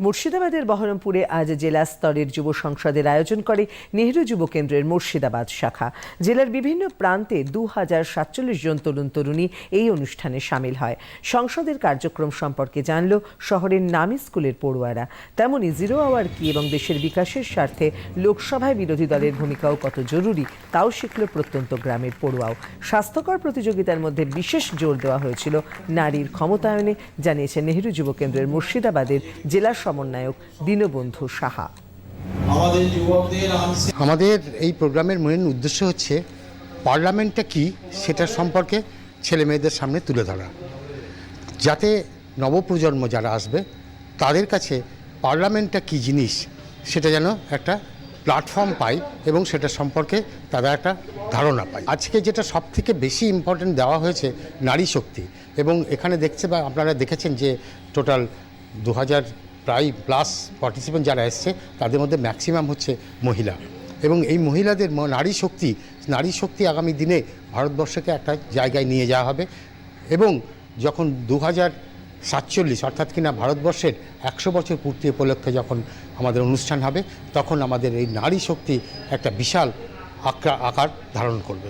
মুর্শিদাবাদের বহরমপুরে আজ জেলা স্তরের যুব সংসদের আয়োজন করে নেহরু যুব কেন্দ্রের মুর্শিদাবাদ শাখা। জেলার বিভিন্ন প্রান্তে দু হাজার সাতচল্লিশ জন তরুণ তরুণী এই অনুষ্ঠানে সামিল হয়। সংসদের কার্যক্রম সম্পর্কে জানল শহরের নামী স্কুলের পড়ুয়ারা। তেমনি জিরো আওয়ার কি এবং দেশের বিকাশের স্বার্থে লোকসভায় বিরোধী দলের ভূমিকাও কত জরুরি তাও শিখল প্রত্যন্ত গ্রামের পড়ুয়াও। স্বাস্থ্যকর প্রতিযোগিতার মধ্যে বিশেষ জোর দেওয়া হয়েছিল নারীর ক্ষমতায়নে, জানিয়েছে নেহরু যুব কেন্দ্রের মুর্শিদাবাদের জেলা সমন্বয়ক দীনবন্ধু সাহা। আমাদের যুবকদের আনছে। আমাদের এই প্রোগ্রামের মেন উদ্দেশ্য হচ্ছে পার্লামেন্টটা কি সেটা সম্পর্কে ছেলে মেয়েদের সামনে তুলে ধরা। যাতে নবপ্রজন্ম যারা আসবে তাদের কাছে পার্লামেন্টটা কি জিনিস সেটা যেন একটা প্ল্যাটফর্ম পায় এবং সেটা সম্পর্কে তারা একটা ধারণা পায়। আজকে যেটা সব থেকে বেশি ইম্পর্টেন্ট দেওয়া হয়েছে নারী শক্তি এবং এখানে দেখছে বা আপনারা দেখেছেন যে টোটাল দু হাজার প্রায় প্লাস পার্টিসিপেন্ট যারা এসছে, তাদের মধ্যে ম্যাক্সিমাম হচ্ছে মহিলা। এবং এই মহিলাদের নারী শক্তি নারী শক্তি আগামী দিনে ভারতবর্ষকে একটা জায়গায় নিয়ে যাওয়া হবে। এবং যখন দু হাজার সাতচল্লিশ, অর্থাৎ কিনা ভারতবর্ষের একশো বছর পূর্তি উপলক্ষে যখন আমাদের অনুষ্ঠান হবে, তখন আমাদের এই নারী শক্তি একটা বিশাল আকার ধারণ করবে।